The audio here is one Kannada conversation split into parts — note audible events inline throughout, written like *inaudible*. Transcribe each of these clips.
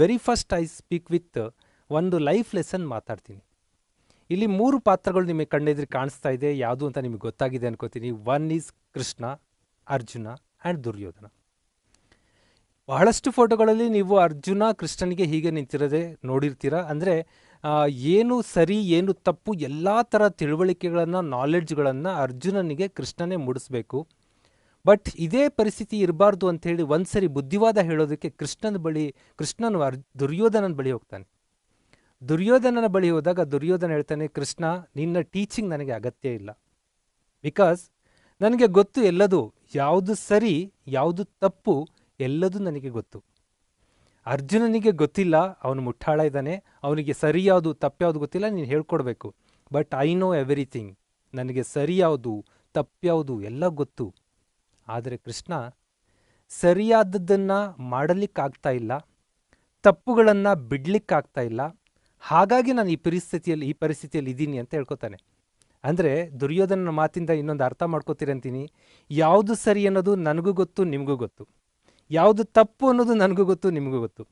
Very first I speak with ಒಂದು ಲೈಫ್ ಲೆಸನ್ ಮಾತಾಡ್ತೀನಿ. ಇಲ್ಲಿ ಮೂರು ಪಾತ್ರಗಳು ನಿಮಗೆ ಕಂಡಿದ್ರೆ ಕಾಣಿಸ್ತಾ ಇದೆ. ಯಾವುದು ಅಂತ ನಿಮಗೆ ಗೊತ್ತಾಗಿದೆ ಅನ್ಕೋತೀನಿ. One is Krishna Arjuna and Duryodhana ಬಹಳಷ್ಟು ಫೋಟೋಗಳಲ್ಲಿ ನೀವು ಅರ್ಜುನ, ಕೃಷ್ಣನಿಗೆ ಹೀಗೆ ನಿಂತಿರೋದೇ ನೋಡಿರ್ತೀರ? ಅಂದರೆ ಏನು ಸರಿ, ಏನು ತಪ್ಪು, ಎಲ್ಲ ಥರ ತಿಳುವಳಿಕೆಗಳನ್ನು ನಾಲೆಡ್ಜ್ಗಳನ್ನು ಅರ್ಜುನನಿಗೆ, ಕೃಷ್ಣನೇ ಮೂಡಿಸ್ಬೇಕು. ಬಟ್ ಇದೇ ಪರಿಸ್ಥಿತಿ ಇರಬಾರ್ದು ಹೇಳಿ ಒಂದ್ಸರಿ ಬುದ್ಧಿವಾದ ಹೇಳೋದಕ್ಕೆ ಕೃಷ್ಣನ ಬಳಿ, ಕೃಷ್ಣನು ಅರ್ ದುರ್ಯೋಧನನ ಬಳಿ ಹೋಗ್ತಾನೆ. ದುರ್ಯೋಧನನ ಬಳಿ ಹೋದಾಗ ದುರ್ಯೋಧನ ಹೇಳ್ತಾನೆ, ಕೃಷ್ಣ, ನಿನ್ನ ಟೀಚಿಂಗ್ ನನಗೆ ಅಗತ್ಯ ಇಲ್ಲ. ಬಿಕಾಸ್ ನನಗೆ ಗೊತ್ತು ಎಲ್ಲದು, ಯಾವುದು ಸರಿ, ಯಾವುದು ತಪ್ಪು ಎಲ್ಲದೂ ನನಗೆ ಗೊತ್ತು. ಅರ್ಜುನನಿಗೆ ಗೊತ್ತಿಲ್ಲ, ಅವನು ಮುಟ್ಟಾಳ ಇದ್ದಾನೆ. ಅವನಿಗೆ ಸರಿ ಯಾವುದು ತಪ್ಪ್ಯಾವುದು ಗೊತ್ತಿಲ್ಲ, ನೀನು ಹೇಳ್ಕೊಡ್ಬೇಕು. ಬಟ್ ಐ ನೋ ಎವ್ರಿಥಿಂಗ್ ನನಗೆ ಸರಿ ಯಾವುದು ತಪ್ಪ್ಯಾವುದು ಎಲ್ಲ ಗೊತ್ತು. ಆದರೆ ಕೃಷ್ಣ, ಸರಿಯಾದದ್ದನ್ನು ಮಾಡಲಿಕ್ಕಾಗ್ತಾ ಇಲ್ಲ, ತಪ್ಪುಗಳನ್ನು ಬಿಡ್ಲಿಕ್ಕಾಗ್ತಾ ಇಲ್ಲ, ಹಾಗಾಗಿ ನಾನು ಈ ಪರಿಸ್ಥಿತಿಯಲ್ಲಿ ಈ ಪರಿಸ್ಥಿತಿಯಲ್ಲಿ ಇದ್ದೀನಿ ಅಂತ ಹೇಳ್ಕೊತಾನೆ. ಅಂದರೆ ದುರ್ಯೋಧನನ ಮಾತಿಂದ ಇನ್ನೊಂದು ಅರ್ಥ ಮಾಡ್ಕೋತೀರಂತೀನಿ ಯಾವುದು ಸರಿ ಅನ್ನೋದು ನನಗೂ ಗೊತ್ತು, ನಿಮಗೂ ಗೊತ್ತು. ಯಾವುದು ತಪ್ಪು ಅನ್ನೋದು ನನಗೂ ಗೊತ್ತು, ನಿಮಗೂ ಗೊತ್ತು.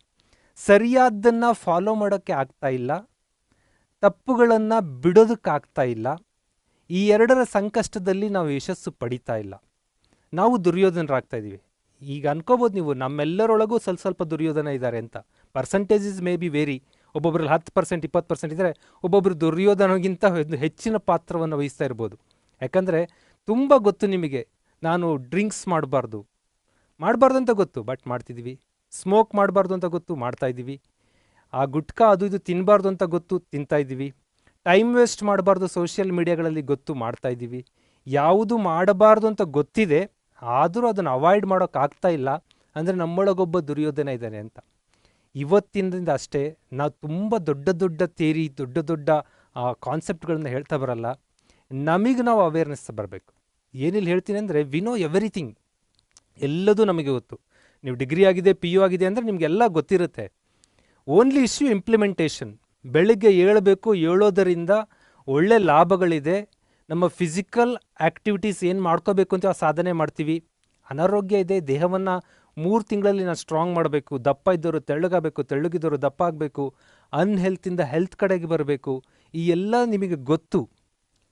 ಸರಿಯಾದ್ದನ್ನು ಫಾಲೋ ಮಾಡೋಕ್ಕೆ ಆಗ್ತಾ ಇಲ್ಲ, ತಪ್ಪುಗಳನ್ನು ಬಿಡೋದಕ್ಕಾಗ್ತಾ ಇಲ್ಲ. ಈ ಎರಡರ ಸಂಕಷ್ಟದಲ್ಲಿ ನಾವು ಯಶಸ್ಸು ಪಡಿತಾ ಇಲ್ಲ. ನಾವು ದುರ್ಯೋಧನರಾಗ್ತಾ ಇದ್ದೀವಿ ಈಗ ಅನ್ಕೋಬೋದು ನೀವು, ನಮ್ಮೆಲ್ಲರೊಳಗೂ ಸ್ವಲ್ಪ ಸ್ವಲ್ಪ ದುರ್ಯೋಧನ ಇದ್ದಾರೆ ಅಂತ. ಪರ್ಸಂಟೇಜಸ್ ಮೇ ಬಿ ವೇರಿ ಒಬ್ಬೊಬ್ರಲ್ಲಿ ಹತ್ತು ಪರ್ಸೆಂಟ್ ಇಪ್ಪತ್ತು ಪರ್ಸೆಂಟ್ ಇದ್ದರೆ ಒಬ್ಬೊಬ್ಬರು ದುರ್ಯೋಧನಗಿಂತ ಹೆಚ್ಚಿನ ಪಾತ್ರವನ್ನು ವಹಿಸ್ತಾ ಇರ್ಬೋದು. ಯಾಕಂದರೆ ತುಂಬ ಗೊತ್ತು ನಿಮಗೆ, ನಾನು ಡ್ರಿಂಕ್ಸ್ ಮಾಡಬಾರ್ದು. ಮಾಡಬಾರ್ದು ಅಂತ ಗೊತ್ತು, ಬಟ್ ಮಾಡ್ತಿದ್ದೀವಿ. ಸ್ಮೋಕ್ ಮಾಡಬಾರ್ದು ಅಂತ ಗೊತ್ತು ಮಾಡ್ತಾ ಇದ್ದೀವಿ ಆ ಗುಟ್ಕಾ ಅದು ಇದು ತಿನ್ನಬಾರ್ದು ಅಂತ ಗೊತ್ತು ತಿಂತಾ ಇದ್ದೀವಿ ಟೈಮ್ ವೇಸ್ಟ್ ಮಾಡಬಾರ್ದು ಸೋಷಿಯಲ್ ಮೀಡಿಯಾಗಳಲ್ಲಿ ಗೊತ್ತು ಮಾಡ್ತಾ ಇದ್ದೀವಿ ಯಾವುದು ಮಾಡಬಾರ್ದು ಅಂತ ಗೊತ್ತಿದೆ ಆದರೂ ಅದನ್ನು ಅವಾಯ್ಡ್ ಮಾಡೋಕ್ಕಾಗ್ತಾ ಇಲ್ಲ. ಅಂದರೆ ನಮ್ಮೊಳಗೊಬ್ಬ ದುರ್ಯೋಧನ ಇದ್ದಾನೆ ಅಂತ. ಇವತ್ತಿನಿಂದ ಅಷ್ಟೇ ನಾವು ತುಂಬ ದೊಡ್ಡ ದೊಡ್ಡ ತೇರಿ ದೊಡ್ಡ ದೊಡ್ಡ ಕಾನ್ಸೆಪ್ಟ್ಗಳನ್ನ ಹೇಳ್ತಾ ಬರಲ್ಲ. ನಮಗೆ ನಾವು ಅವೇರ್ನೆಸ್ ಬರಬೇಕು. ಏನಿಲ್ಲ ಹೇಳ್ತೀನಿ ಅಂದರೆ ವಿ ನೋ ಎವ್ರಿಥಿಂಗ್ ಎಲ್ಲದೂ ನಮಗೆ ಗೊತ್ತು. ನೀವು ಡಿಗ್ರಿ ಆಗಿದೆ ಪಿ ಯು ಆಗಿದೆ ಅಂದರೆ ನಿಮಗೆಲ್ಲ ಗೊತ್ತಿರುತ್ತೆ. ಓನ್ಲಿ ಇಶ್ಯೂ ಇಂಪ್ಲಿಮೆಂಟೇಷನ್ ಬೆಳಗ್ಗೆ ಏಳಬೇಕು, ಏಳೋದರಿಂದ ಒಳ್ಳೆ ಲಾಭಗಳಿದೆ. ನಮ್ಮ ಫಿಸಿಕಲ್ ಆ್ಯಕ್ಟಿವಿಟೀಸ್ ಏನು ಮಾಡ್ಕೋಬೇಕು ಅಂತ ಸಾಧನೆ ಮಾಡ್ತೀವಿ. ಅನಾರೋಗ್ಯ ಇದೆ, ದೇಹವನ್ನು ಮೂರು ತಿಂಗಳಲ್ಲಿ ನಾವು ಸ್ಟ್ರಾಂಗ್ ಮಾಡಬೇಕು, ದಪ್ಪ ಇದ್ದವರು ತೆಳ್ಳಗಾಗಬೇಕು ತೆಳ್ಳಗಿದ್ದವರು ದಪ್ಪ ಆಗಬೇಕು ಅನ್ಹೆಲ್ತಿಂದ ಹೆಲ್ತ್ ಕಡೆಗೆ ಬರಬೇಕು, ಈ ಎಲ್ಲ ನಿಮಗೆ ಗೊತ್ತು,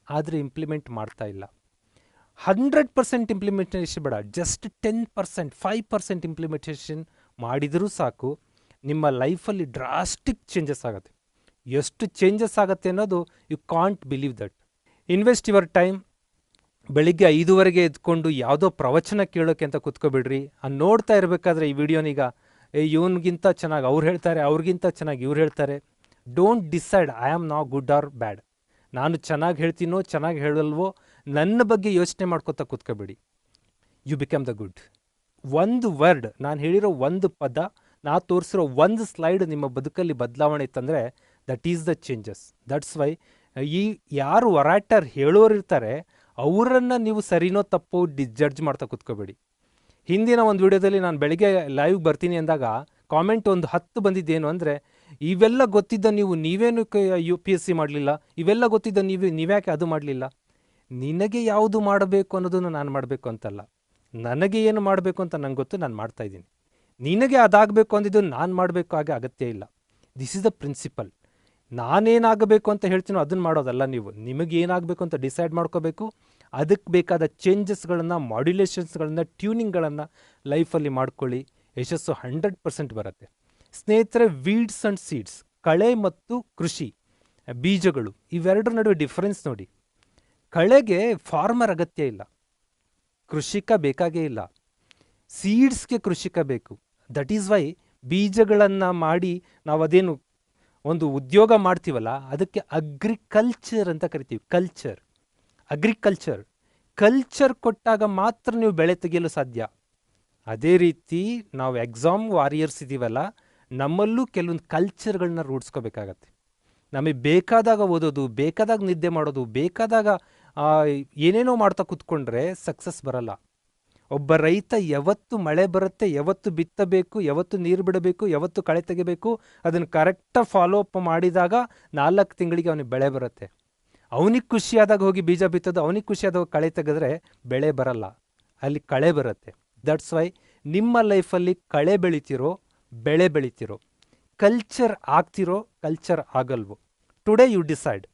ಆದರೆ ಇಂಪ್ಲಿಮೆಂಟ್ ಮಾಡ್ತಾ ಇಲ್ಲ. ಹಂಡ್ರೆಡ್ ಪರ್ಸೆಂಟ್ ಇಂಪ್ಲಿಮೆಂಟೇಷನ್ ಬೇಡ just ten percent five percent implementation ಮಾಡಿದರೂ ಸಾಕು, ನಿಮ್ಮ ಲೈಫಲ್ಲಿ ಡ್ರಾಸ್ಟಿಕ್ ಚೇಂಜಸ್ ಆಗುತ್ತೆ. ಎಷ್ಟು ಚೇಂಜಸ್ ಆಗುತ್ತೆ ಅನ್ನೋದು you can't believe that invest your time. ಬೆಳಿಗ್ಗೆ ಐದುವರೆಗೆ ಎದ್ಕೊಂಡು ಯಾವುದೋ ಪ್ರವಚನ ಕೇಳೋಕೆ ಅಂತ ಕೂತ್ಕೊಬಿಡ್ರಿ. ಅದು ನೋಡ್ತಾ ಇರಬೇಕಾದ್ರೆ ಈ ವಿಡಿಯೋನೀಗ, ಏ, ಇವನಿಗಿಂತ ಚೆನ್ನಾಗಿ ಅವ್ರು ಹೇಳ್ತಾರೆ, ಅವ್ರಿಗಿಂತ ಚೆನ್ನಾಗಿ ಇವ್ರು ಹೇಳ್ತಾರೆ. ಡೋಂಟ್ ಡಿಸೈಡ್ ಐ ಆಮ್ ನಾ ಗುಡ್ ಆರ್ ಬ್ಯಾಡ್ ನಾನು ಚೆನ್ನಾಗಿ ಹೇಳ್ತೀನೋ, ಚೆನ್ನಾಗಿ ಹೇಳಲ್ವೋ, ನನ್ನ ಬಗ್ಗೆ ಯೋಚನೆ ಮಾಡ್ಕೋತಾ ಕೂತ್ಕೊಬೇಡಿ. ಯು ಬಿಕಮ್ ದ ಗುಡ್ ಒಂದು ವರ್ಡ್ ನಾನು ಹೇಳಿರೋ ಒಂದು ಪದ, ನಾ ತೋರಿಸಿರೋ ಒಂದು ಸ್ಲೈಡ್ ನಿಮ್ಮ ಬದುಕಲ್ಲಿ ಬದಲಾವಣೆ ಇತ್ತಂದರೆ that is the changes that's why ಈ ಯಾರು ಒರಾಟರ್ ಹೇಳೋರು ಇರ್ತಾರೆ, ಅವರನ್ನು ನೀವು ಸರಿನೋ ತಪ್ಪೋ ಡಿಸ್ಜಡ್ಜ್ ಜಡ್ಜ್ ಮಾಡ್ತಾ ಕೂತ್ಕೋಬೇಡಿ. ಹಿಂದಿನ ಒಂದು ವಿಡಿಯೋದಲ್ಲಿ ನಾನು ಬೆಳಿಗ್ಗೆ ಲೈವ್ ಬರ್ತೀನಿ ಅಂದಾಗ ಕಾಮೆಂಟ್ ಒಂದು ಹತ್ತು ಬಂದಿದ್ದೇನು ಅಂದರೆ, ಇವೆಲ್ಲ ಗೊತ್ತಿದ್ದ ನೀವು ನೀವೇನು ಯು ಪಿ ಎಸ್ ಸಿ ಮಾಡಲಿಲ್ಲ? ಇವೆಲ್ಲ ಗೊತ್ತಿದ್ದ ನೀವು, ನೀವ್ಯಾಕೆ ಅದು ಮಾಡಲಿಲ್ಲ? ನಿನಗೆ ಯಾವುದು ಮಾಡಬೇಕು ಅನ್ನೋದನ್ನು ನಾನು ಮಾಡಬೇಕು ಅಂತಲ್ಲ. ನನಗೆ ಏನು ಮಾಡಬೇಕು ಅಂತ ನಂಗೆ ಗೊತ್ತು, ನಾನು ಮಾಡ್ತಾ ಇದ್ದೀನಿ. ನಿನಗೆ ಅದಾಗಬೇಕು ಅಂದಿದ್ದು ನಾನು ಮಾಡಬೇಕು ಹಾಗೆ ಅಗತ್ಯ ಇಲ್ಲ. ದಿಸ್ ಇಸ್ ದ ಪ್ರಿನ್ಸಿಪಲ್ ನಾನೇನಾಗಬೇಕು ಅಂತ ಹೇಳ್ತೀನೋ ಅದನ್ನು ಮಾಡೋದಲ್ಲ ನೀವು. ನಿಮಗೆ ಏನಾಗಬೇಕು ಅಂತ ಡಿಸೈಡ್ ಮಾಡ್ಕೋಬೇಕು. ಅದಕ್ಕೆ ಬೇಕಾದ ಚೇಂಜಸ್ಗಳನ್ನು ಮಾಡ್ಯುಲೇಷನ್ಸ್ಗಳನ್ನು ಟ್ಯೂನಿಂಗ್ಗಳನ್ನು ಲೈಫಲ್ಲಿ ಮಾಡ್ಕೊಳ್ಳಿ. ಯಶಸ್ಸು ಹಂಡ್ರೆಡ್ ಪರ್ಸೆಂಟ್ ಬರುತ್ತೆ. ಸ್ನೇಹಿತರೆ ವೀಡ್ಸ್ ಆ್ಯಂಡ್ ಸೀಡ್ಸ್ ಕಳೆ ಮತ್ತು ಕೃಷಿ, ಬೀಜಗಳು, ಇವೆರಡರ ನಡುವೆ ಡಿಫರೆನ್ಸ್ ನೋಡಿ. ಕಳೆಗೆ ಫಾರ್ಮರ್ ಅಗತ್ಯ ಇಲ್ಲ. ಕೃಷಿಕ ಬೇಕಾಗೇ ಇಲ್ಲ. ಸೀಡ್ಸ್ಗೆ ಕೃಷಿಕ ಬೇಕು. ದಟ್ ಈಸ್ ವೈ ಬೀಜಗಳನ್ನು ಮಾಡಿ ನಾವು ಅದೇನು ಒಂದು ಉದ್ಯೋಗ ಮಾಡ್ತೀವಲ್ಲ, ಅದಕ್ಕೆ ಅಗ್ರಿಕಲ್ಚರ್ ಅಂತ ಕರಿತೀವಿ. ಕಲ್ಚರ್ ಅಗ್ರಿಕಲ್ಚರ್ ಕಲ್ಚರ್ ಕೊಟ್ಟಾಗ ಮಾತ್ರ ನೀವು ಬೆಳೆ ತೆಗೆಯಲು ಸಾಧ್ಯ. ಅದೇ ರೀತಿ ನಾವು ಎಕ್ಸಾಮ್ ವಾರಿಯರ್ಸ್ ಇದ್ದೀವಲ್ಲ ನಮ್ಮಲ್ಲೂ ಕೆಲವೊಂದು ಕಲ್ಚರ್ಗಳನ್ನ ರೂಢಿಸ್ಕೋಬೇಕಾಗತ್ತೆ. ನಮಗೆ ಬೇಕಾದಾಗ ಓದೋದು, ಬೇಕಾದಾಗ ನಿದ್ದೆ ಮಾಡೋದು, ಬೇಕಾದಾಗ ಏನೇನೋ ಮಾಡ್ತಾ ಕೂತ್ಕೊಂಡ್ರೆ ಸಕ್ಸಸ್ ಬರಲ್ಲ. ಒಬ್ಬ ರೈತ ಯಾವತ್ತು ಮಳೆ ಬರುತ್ತೆ, ಯಾವತ್ತು ಬಿತ್ತಬೇಕು, ಯಾವತ್ತು ನೀರು ಬಿಡಬೇಕು, ಯಾವತ್ತು ಕಳೆ ತೆಗಿಬೇಕು, ಅದನ್ನು ಕರೆಕ್ಟಾಗಿ ಫಾಲೋ ಅಪ್ ಮಾಡಿದಾಗ ನಾಲ್ಕು ತಿಂಗಳಿಗೆ ಅವನಿಗೆ ಬೆಳೆ ಬರುತ್ತೆ. ಅವನಿಗೆ ಖುಷಿಯಾದಾಗ ಹೋಗಿ ಬೀಜ ಬಿತ್ತೋದು, ಅವನಿಗೆ ಖುಷಿಯಾದಾಗ ಕಳೆ ತೆಗೆದ್ರೆ ಬೆಳೆ ಬರಲ್ಲ. ಅಲ್ಲಿ ಕಳೆ ಬರುತ್ತೆ. ದಟ್ಸ್ ವೈ ನಿಮ್ಮ ಲೈಫಲ್ಲಿ ಕಳೆ ಬೆಳಿತಿರೋ, ಬೆಳೆ ಬೆಳಿತಿರೋ ಕಲ್ಚರ್ ಆಗ್ತಿರೋ ಕಲ್ಚರ್ ಆಗಲ್ವೋ. ಟುಡೇ ಯು ಡಿಸೈಡ್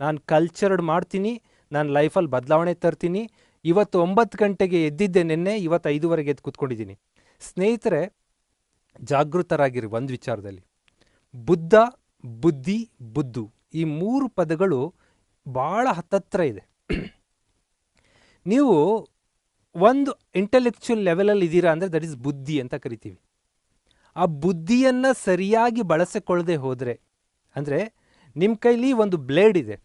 ನಾನು ಕಲ್ಚರ್ಡ್ ಮಾಡ್ತೀನಿ, ನಾನು ಲೈಫಲ್ಲಿ ಬದಲಾವಣೆ ತರ್ತೀನಿ ಇವತ್ತು ಒಂಬತ್ತು ಗಂಟೆಗೆ ಎದ್ದಿದ್ದೆ ನಿನ್ನೆ, ಇವತ್ತು ಐದುವರೆಗೆ ಎದ್ದು ಕೂತ್ಕೊಂಡಿದ್ದೀನಿ. ಸ್ನೇಹಿತರೆ, ಜಾಗೃತರಾಗಿರಿ ಒಂದು ವಿಚಾರದಲ್ಲಿ. ಬುದ್ಧ, ಬುದ್ಧಿ ಬುದ್ಧು ಈ ಮೂರು ಪದಗಳು ಭಾಳ ಹತ್ತತ್ರ ಇದೆ. *clears throat* ನೀವು ಒಂದು ಇಂಟೆಲೆಕ್ಚುಯಲ್ ಲೆವೆಲಲ್ಲಿ ಇದ್ದೀರಾ ಅಂದರೆ ದಟ್ ಇಸ್ ಬುದ್ಧಿ ಅಂತ ಕರಿತೀವಿ. ಆ ಬುದ್ಧಿಯನ್ನು ಸರಿಯಾಗಿ ಬಳಸಿಕೊಳ್ಳದೆ ಹೋದರೆ, ಅಂದರೆ ನಿಮ್ಮ ಕೈಲಿ ಒಂದು ಬ್ಲೇಡ್ ಇದೆ.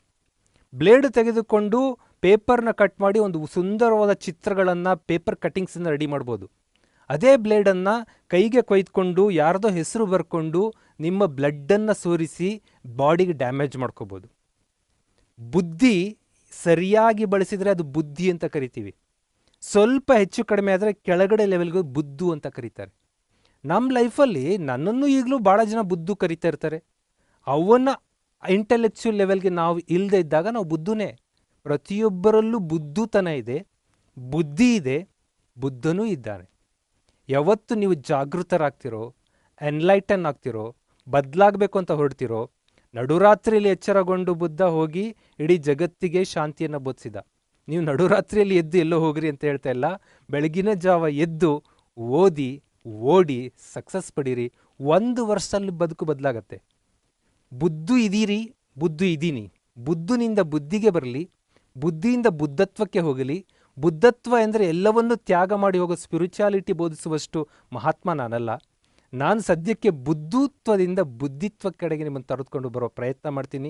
ಬ್ಲೇಡ್ ತೆಗೆದುಕೊಂಡು ಪೇಪರ್ನ ಕಟ್ ಮಾಡಿ ಒಂದು ಸುಂದರವಾದ ಚಿತ್ರಗಳನ್ನು ಪೇಪರ್ ಕಟ್ಟಿಂಗ್ಸನ್ನು ರೆಡಿ ಮಾಡ್ಬೋದು. ಅದೇ ಬ್ಲೇಡನ್ನು ಕೈಗೆ ಕೊಯ್ದುಕೊಂಡು ಯಾರ್ದೋ ಹೆಸರು ಬರ್ಕೊಂಡು ನಿಮ್ಮ ಬ್ಲಡ್ಡನ್ನು ಸೋರಿಸಿ ಬಾಡಿಗೆ ಡ್ಯಾಮೇಜ್ ಮಾಡ್ಕೋಬೋದು. ಬುದ್ಧಿ ಸರಿಯಾಗಿ ಬಳಸಿದರೆ ಅದು ಬುದ್ಧಿ ಅಂತ ಕರಿತೀವಿ. ಸ್ವಲ್ಪ ಹೆಚ್ಚು ಕಡಿಮೆ ಆದರೆ ಕೆಳಗಡೆ ಲೆವೆಲ್ಗೂ ಬುದ್ಧು ಅಂತ ಕರೀತಾರೆ. ನಮ್ಮ ಲೈಫಲ್ಲಿ ನನ್ನನ್ನು ಈಗಲೂ ಭಾಳ ಜನ ಬುದ್ಧು ಕರಿತಾ ಇರ್ತಾರೆ. ಅವನ್ನ ಇಂಟೆಲೆಕ್ಚುಯಲ್ ಲೆವೆಲ್ಗೆ ನಾವು ಇಲ್ಲದೆ ಇದ್ದಾಗ ನಾವು ಬುದ್ಧನೇ. ಪ್ರತಿಯೊಬ್ಬರಲ್ಲೂ ಬುದ್ಧುತನ ಇದೆ, ಬುದ್ಧಿ ಇದೆ, ಬುದ್ಧನೂ ಇದ್ದಾನೆ ಯಾವತ್ತು ನೀವು ಜಾಗೃತರಾಗ್ತಿರೋ ಎನ್ಲೈಟನ್ ಆಗ್ತಿರೋ, ಬದಲಾಗಬೇಕು ಅಂತ ಹೊರಡ್ತಿರೋ, ನಡುರಾತ್ರಿಯಲ್ಲಿ ಎಚ್ಚರಗೊಂಡು ಬುದ್ಧ ಹೋಗಿ ಇಡೀ ಜಗತ್ತಿಗೆ ಶಾಂತಿಯನ್ನು ಬೋಧಿಸಿದ. ನೀವು ನಡುರಾತ್ರಿಯಲ್ಲಿ ಎದ್ದು ಎಲ್ಲೋ ಹೋಗ್ರಿ ಅಂತ ಹೇಳ್ತಾ ಇಲ್ಲ, ಬೆಳಗಿನ ಜಾವ ಎದ್ದು ಓದಿ, ಓಡಿ ಸಕ್ಸಸ್ ಪಡೀರಿ, ಒಂದು ವರ್ಷದಲ್ಲಿ ಬದುಕು ಬದಲಾಗತ್ತೆ. ಬುದ್ಧು ಇದೀರಿ, ಬುದ್ಧು ಇದ್ದೀನಿ ಬುದ್ಧನಿಂದ ಬುದ್ಧಿಗೆ ಬರಲಿ ಬುದ್ಧಿಯಿಂದ ಬುದ್ಧತ್ವಕ್ಕೆ ಹೋಗಲಿ. ಬುದ್ಧತ್ವ ಎಂದರೆ ಎಲ್ಲವನ್ನೂ ತ್ಯಾಗ ಮಾಡಿ ಹೋಗೋ ಸ್ಪಿರಿಚುಯಾಲಿಟಿ ಬೋಧಿಸುವಷ್ಟು ಮಹಾತ್ಮ ನಾನಲ್ಲ. ನಾನು ಸದ್ಯಕ್ಕೆ ಬುದ್ಧತ್ವದಿಂದ ಬುದ್ಧಿತ್ವ ಕಡೆಗೆ ನಿಮ್ಮನ್ನು ತರೆದುಕೊಂಡು ಬರೋ ಪ್ರಯತ್ನ ಮಾಡ್ತೀನಿ.